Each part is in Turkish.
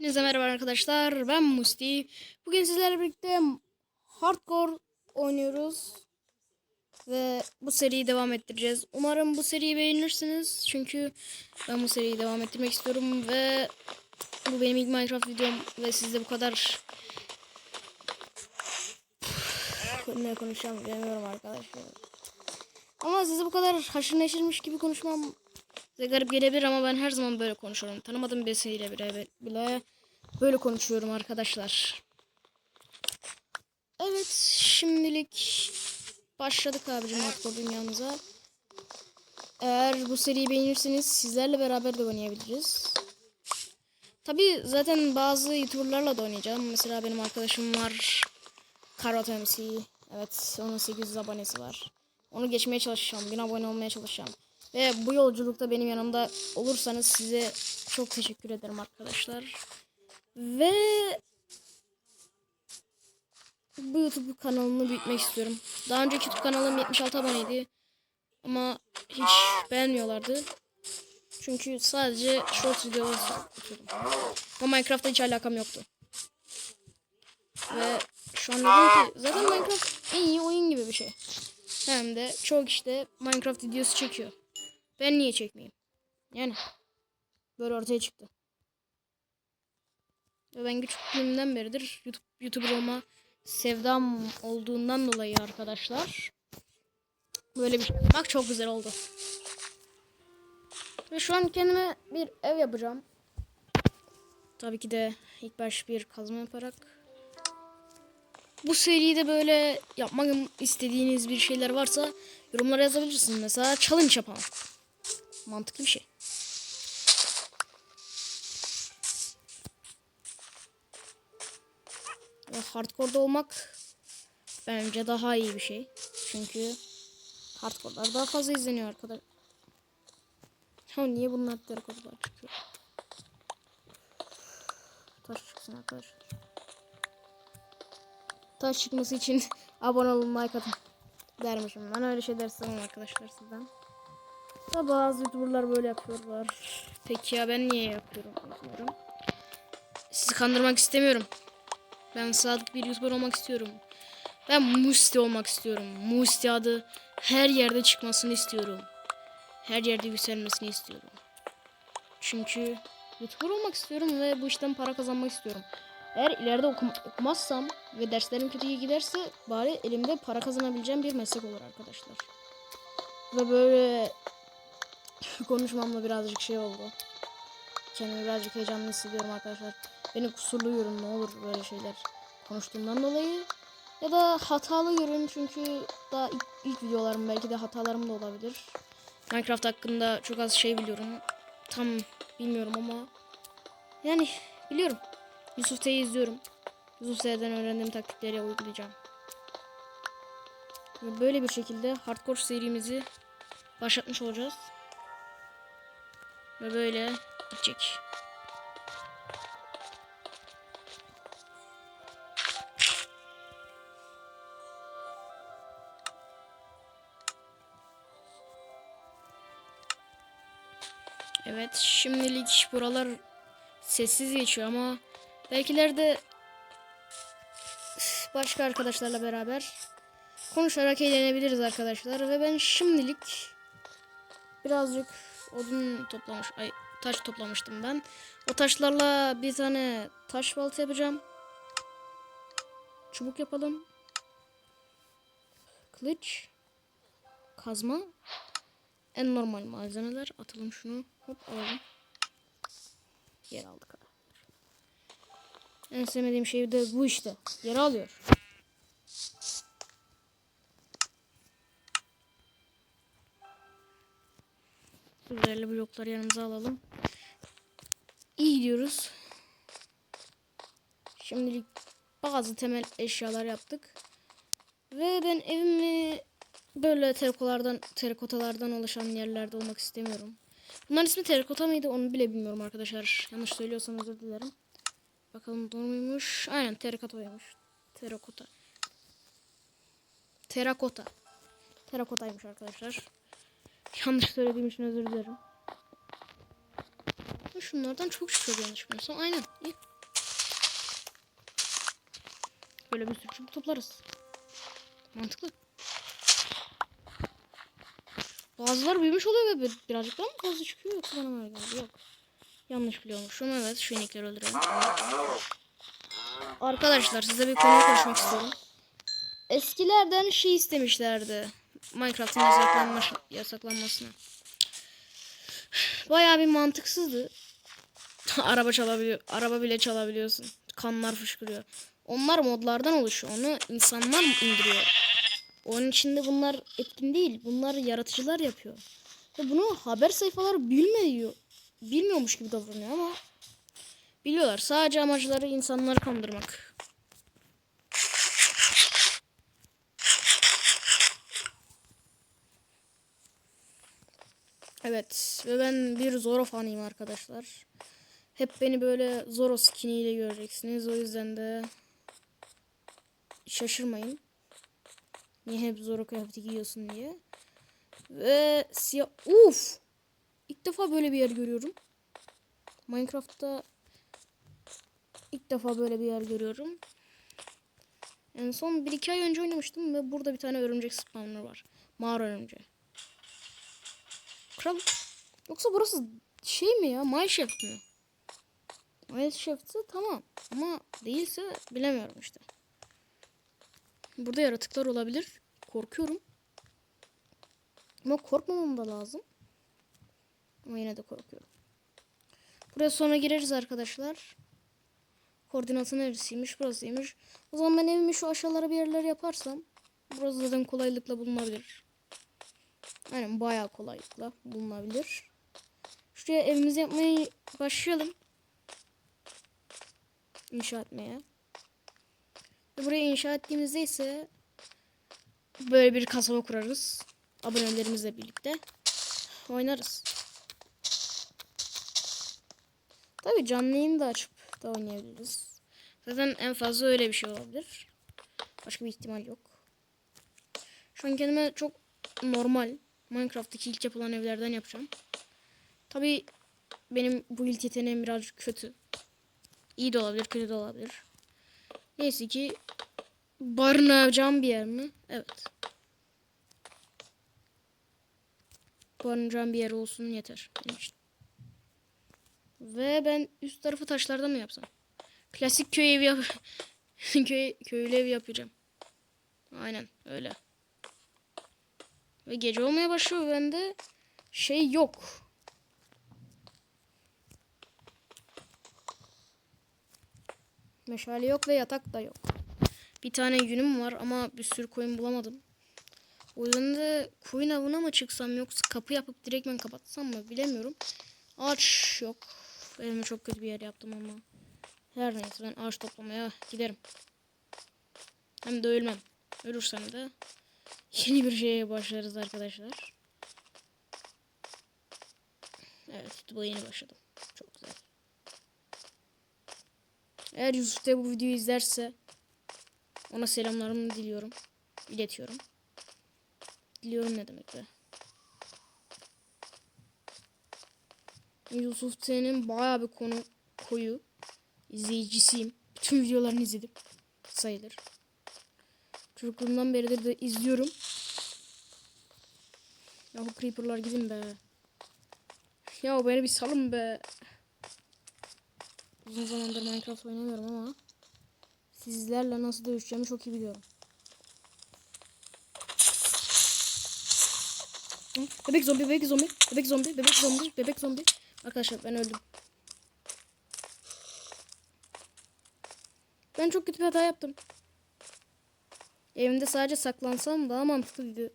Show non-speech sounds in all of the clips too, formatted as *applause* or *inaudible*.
Hepinize merhaba arkadaşlar. Ben Musti. Bugün sizlerle birlikte Hardcore oynuyoruz. Ve bu seriyi devam ettireceğiz. Umarım bu seriyi beğenirsiniz. Çünkü ben bu seriyi devam ettirmek istiyorum. Ve bu benim ilk Minecraft videom. Ve sizde bu kadar... ne konuşacağım bilmiyorum arkadaşlar. Ama size bu kadar haşır neşirmiş gibi konuşmam Size garip gelebilir ama ben her zaman böyle konuşuyorum. Tanımadığım birisiyle bile, bile böyle konuşuyorum arkadaşlar. Evet şimdilik başladık abicim hardcore dünyamıza. Eğer bu seriyi beğenirseniz sizlerle beraber de oynayabiliriz. Tabi zaten bazı youtuberlarla da oynayacağım. Mesela benim arkadaşım var. Karot MC. Evet onun 800 abonesi var. Onu geçmeye çalışacağım. 1000 abone olmaya çalışacağım. Ve bu yolculukta benim yanımda olursanız size çok teşekkür ederim arkadaşlar. Ve bu YouTube kanalını büyütmek istiyorum. Daha önceki YouTube kanalım 76 aboneydi. Ama hiç beğenmiyorlardı. Çünkü sadece short videolar atıyordum. Ama Minecraft'ta hiç alakam yoktu. Ve şu an dedim ki zaten Minecraft en iyi oyun gibi bir şey. Hem de çok işte Minecraft videosu çekiyor. Ben niye çekmeyeyim? Yani böyle ortaya çıktı. Ve ben küçüklüğümden beridir YouTube YouTuber olma sevdam olduğundan dolayı arkadaşlar. Böyle bir şey yapmak çok güzel oldu. Ve şu an kendime bir ev yapacağım. Tabii ki de ilk baş bir kazma yaparak. Bu seride böyle yapmak istediğiniz bir şeyler varsa yorumlara yazabilirsiniz. Mesela challenge yapalım. Mantıklı bir şey. Ve hardcore'da olmak bence daha iyi bir şey. Çünkü hardcore'lar daha fazla izleniyor arkadaşlar. Ha niye bunlar terikotalar çıkıyor? Taş çıksın arkadaşlar. Taş çıkması için *laughs* abone olun like atın dermişim. Ben öyle şeyler istemem arkadaşlar sizden. Da bazı youtuberlar böyle yapıyorlar. Peki ya ben niye yapıyorum? Bilmiyorum. Sizi kandırmak istemiyorum. Ben sadık bir youtuber olmak istiyorum. Ben Musti olmak istiyorum. Musti adı her yerde çıkmasını istiyorum. Her yerde yükselmesini istiyorum. Çünkü youtuber olmak istiyorum ve bu işten para kazanmak istiyorum. Eğer ileride okum okumazsam ve derslerim kötüye giderse bari elimde para kazanabileceğim bir meslek olur arkadaşlar. Ve böyle konuşmamla birazcık şey oldu. Kendimi birazcık heyecanlı hissediyorum arkadaşlar. Beni kusurlu görün ne olur böyle şeyler konuştuğumdan dolayı. Ya da hatalı görün çünkü daha ilk, ilk videolarım belki de hatalarım da olabilir. Minecraft hakkında çok az şey biliyorum. Tam bilmiyorum ama yani biliyorum. Yusuf T'yi izliyorum. Yusuf T'den öğrendiğim taktikleri uygulayacağım. Böyle bir şekilde hardcore serimizi başlatmış olacağız. Ve böyle gidecek. Evet şimdilik buralar sessiz geçiyor ama belkilerde başka arkadaşlarla beraber konuşarak eğlenebiliriz arkadaşlar ve ben şimdilik birazcık odun toplamış ay taş toplamıştım ben. O taşlarla bir tane taş balta yapacağım. Çubuk yapalım. Kılıç. Kazma. En normal malzemeler. Atalım şunu. Hop alalım. Yer aldık. En sevmediğim şey de bu işte. Yer alıyor. Üzerli blokları yanımıza alalım. İyi gidiyoruz. Şimdilik bazı temel eşyalar yaptık. Ve ben evimi böyle terikolardan, terikotalardan oluşan yerlerde olmak istemiyorum. Bunların ismi terikota mıydı onu bile bilmiyorum arkadaşlar. Yanlış söylüyorsam özür dilerim. Bakalım doğru muymuş? Aynen terakotaymış. Terakota. Terakota. Terakotaymış arkadaşlar. Yanlış söylediğim için özür dilerim. Şunlardan çok çıkıyor yanlışmıyorsam. Aynen. İyi. Böyle bir sürü çubuk toplarız. Mantıklı. Bazılar büyümüş oluyor ve birazcık daha mı fazla çıkıyor yoksa bana mı geldi? Yok. Yanlış biliyormuşum. Evet şu inekleri öldürelim. Arkadaşlar size bir konu konuşmak istiyorum. Eskilerden şey istemişlerdi. Minecraft'ın yasaklanması, yasaklanmasını. Bayağı bir mantıksızdı. *laughs* araba çalabiliyor, araba bile çalabiliyorsun. Kanlar fışkırıyor. Onlar modlardan oluşuyor. Onu insanlar indiriyor. Onun içinde bunlar etkin değil. Bunlar yaratıcılar yapıyor. Ve bunu haber sayfaları bilmiyor. Bilmiyormuş gibi davranıyor ama biliyorlar. Sadece amacları insanları kandırmak. Evet ve ben bir Zoro fanıyım arkadaşlar. Hep beni böyle Zoro skiniyle göreceksiniz. O yüzden de şaşırmayın. Niye hep Zoro kıyafeti giyiyorsun diye. Ve siyah... Uf! İlk defa böyle bir yer görüyorum. Minecraft'ta ilk defa böyle bir yer görüyorum. En son 1-2 ay önce oynamıştım ve burada bir tane örümcek spawner var. Mağara örümceği. Kral. Yoksa burası şey mi ya? Mineshaft mi? Mineshaft'ı tamam. Ama değilse bilemiyorum işte. Burada yaratıklar olabilir. Korkuyorum. Ama korkmamam da lazım. Ama yine de korkuyorum. Buraya sonra gireriz arkadaşlar. Koordinatı neresiymiş? Burasıymış. O zaman ben evimi şu aşağılara bir yerler yaparsam burası zaten kolaylıkla bulunabilir. Aynen bayağı kolaylıkla bulunabilir. Şuraya evimizi yapmaya başlayalım. İnşa etmeye. Burayı inşa ettiğimizde ise böyle bir kasaba kurarız. Abonelerimizle birlikte oynarız. Tabii canlı yayını da açıp da oynayabiliriz. Zaten en fazla öyle bir şey olabilir. Başka bir ihtimal yok. Şu an kendime çok normal Minecraft'taki ilk yapılan evlerden yapacağım. Tabii benim bu ilk yeteneğim birazcık kötü. İyi de olabilir, kötü de olabilir. Neyse ki barınacağım bir yer mi? Evet. Barınacağım bir yer olsun yeter. Ve ben üst tarafı taşlardan mı yapsam? Klasik köy evi yap *laughs* köy köylü evi yapacağım. Aynen öyle. Ve gece olmaya başlıyor bende şey yok. Meşale yok ve yatak da yok. Bir tane yünüm var ama bir sürü koyun bulamadım. O yüzden de koyun avına mı çıksam yoksa kapı yapıp direktmen kapatsam mı bilemiyorum. Ağaç yok. Elime çok kötü bir yer yaptım ama. Her neyse ben ağaç toplamaya giderim. Hem de ölmem. Ölürsem de yeni bir şeye başlarız arkadaşlar. Evet YouTube'a yeni başladım. Çok güzel. Eğer Yusuf da bu videoyu izlerse ona selamlarımı diliyorum. İletiyorum. Diliyorum ne demek be. Yusuf T'nin bayağı bir konu koyu izleyicisiyim. Bütün videolarını izledim. Sayılır. Çocukluğumdan beridir de izliyorum. Ya bu creeperlar gidin be. Ya beni bir salın be. Uzun zamandır Minecraft oynamıyorum ama sizlerle nasıl dövüşeceğimi çok iyi biliyorum. Bebek zombi, bebek zombi, bebek zombi, bebek zombi, bebek zombi. Arkadaşlar ben öldüm. Ben çok kötü bir hata yaptım. Evimde sadece saklansam daha mantıklıydı.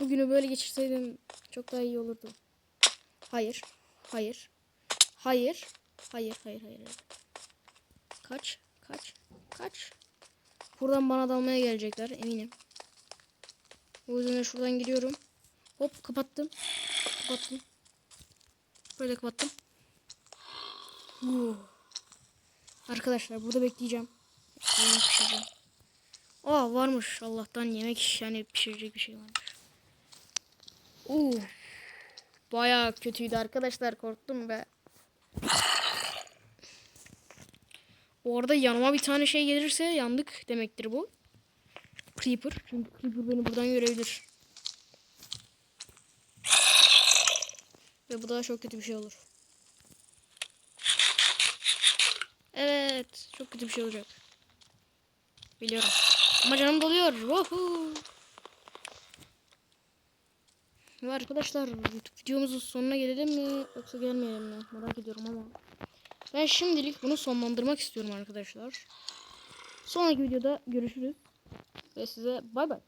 Bugünü böyle geçirseydim çok daha iyi olurdu. Hayır. Hayır. Hayır. Hayır, hayır, hayır. Kaç, kaç, kaç. Buradan bana dalmaya gelecekler eminim. O yüzden de şuradan gidiyorum. Hop kapattım. Kapattım. Böyle kapattım. Uh. Arkadaşlar burada bekleyeceğim. Yemek pişireceğim. Aa varmış Allah'tan yemek yani pişirecek bir şey varmış. Uh. Bayağı kötüydü arkadaşlar korktum be. Bu arada yanıma bir tane şey gelirse yandık demektir bu. Creeper. Çünkü Creeper beni buradan görebilir. Ve bu da çok kötü bir şey olur. Evet. Çok kötü bir şey olacak. Biliyorum. Ama canım doluyor. Woohoo. Arkadaşlar YouTube videomuzun sonuna gelelim mi yoksa gelmeyelim mi merak ediyorum ama ben şimdilik bunu sonlandırmak istiyorum arkadaşlar. Sonraki videoda görüşürüz ve size bay bay.